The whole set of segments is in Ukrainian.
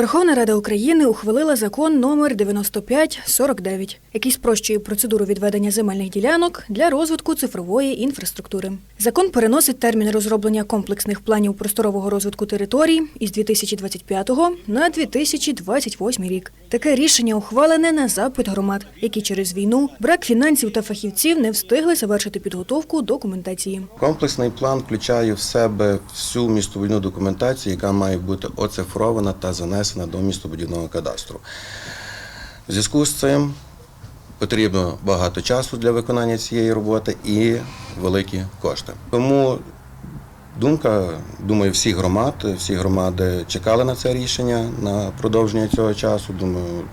Верховна Рада України ухвалила закон номер 9549, який спрощує процедуру відведення земельних ділянок для розвитку цифрової інфраструктури. Закон переносить термін розроблення комплексних планів просторового розвитку територій із 2025 на 2028 рік. Таке рішення ухвалене на запит громад, які через війну, брак фінансів та фахівців не встигли завершити підготовку документації. Комплексний план включає в себе всю містобудівну документацію, яка має бути оцифрована та занесена до містобудівного кадастру. В зв'язку з цим потрібно багато часу для виконання цієї роботи і великі кошти. Тому думка, думаю, всіх громад, всі громади чекали на це рішення на продовження цього часу. Думаю,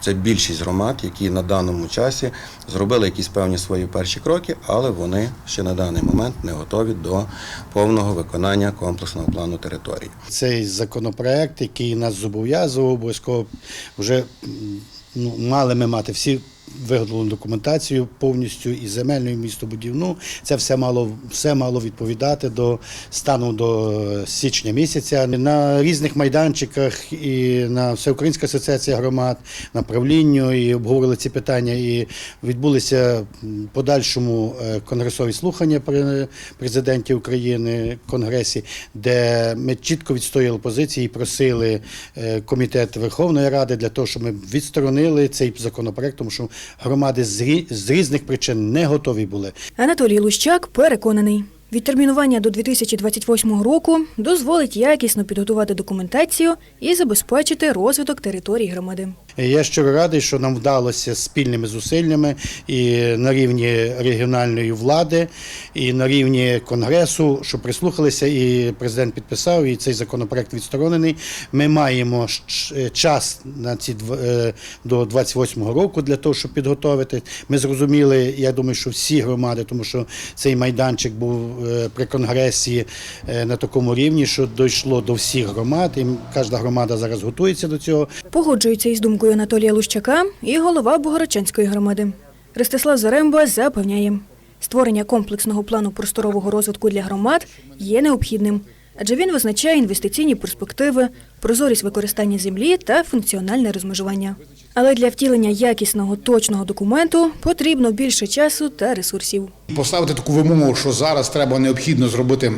це більшість громад, які на даному часі зробили якісь певні свої перші кроки, але вони ще на даний момент не готові до повного виконання комплексного плану території. Цей законопроект, який нас зобов'язував, обов'язково вже ну, мали ми мати всі виготовлену документацію повністю і земельну, і містобудівну. Це все мало, все мало відповідати до стану до січня місяця. На різних майданчиках і на Всеукраїнська асоціація громад, на правлінню і обговорили ці питання. І відбулися подальшому е, конгресові слухання при президенті України конгресі, де ми чітко відстояли позиції і просили е, комітет Верховної Ради для того, щоб ми відсторонили цей законопроект, тому що громади з різних причин не готові були. Анатолій Лущак переконаний, відтермінування до 2028 року дозволить якісно підготувати документацію і забезпечити розвиток територій громади. Я щиро радий, що нам вдалося спільними зусиллями і на рівні регіональної влади, і на рівні конгресу, що прислухалися, і президент підписав, і цей законопроект відсторонений. Ми маємо час на ці е, до 28 року для того, щоб підготовити. Ми зрозуміли, я думаю, що всі громади, тому що цей майданчик був е, при конгресі е, на такому рівні, що дійшло до всіх громад, і кожна громада зараз готується до цього. Погоджується із думкою Анатолія Лущака і голова Богородчанської громади. Ростислав Заремба запевняє, створення комплексного плану просторового розвитку для громад є необхідним, адже він визначає інвестиційні перспективи, прозорість використання землі та функціональне розмежування. Але для втілення якісного точного документу потрібно більше часу та ресурсів. Поставити таку вимогу, що зараз треба необхідно зробити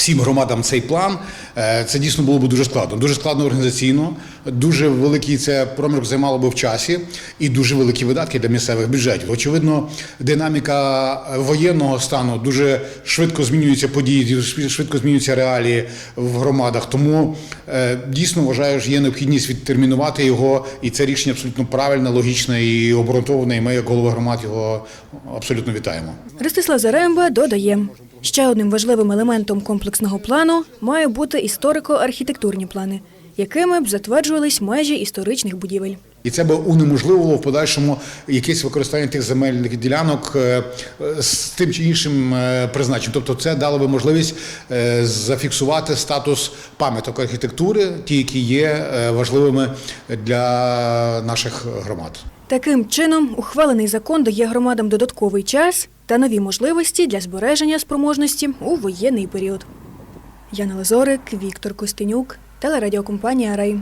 всім громадам цей план, е, це дійсно було б дуже складно. Дуже складно організаційно, дуже великий це промірок займало би в часі і дуже великі видатки для місцевих бюджетів. Очевидно, динаміка е, воєнного стану дуже швидко змінюються події, дуже швидко змінюються реалії в громадах. Тому е, дійсно вважаю, що є необхідність відтермінувати його, і це рішення абсолютно правильне, логічне і обґрунтоване. І ми, як голови громад, його абсолютно вітаємо. Ростислав Заремба додає, ще одним важливим елементом комплексного плану має бути історико-архітектурні плани, якими б затверджувались межі історичних будівель. І це би унеможливило в подальшому якесь використання тих земельних ділянок е, з тим чи іншим е, призначенням. Тобто це дало би можливість е, зафіксувати статус пам'яток архітектури, ті, які є важливими для наших громад. Таким чином, ухвалений закон дає громадам додатковий час та нові можливості для збереження спроможності у воєнний період. Яна Лазорик, Віктор Костенюк, телерадіокомпанія Рей.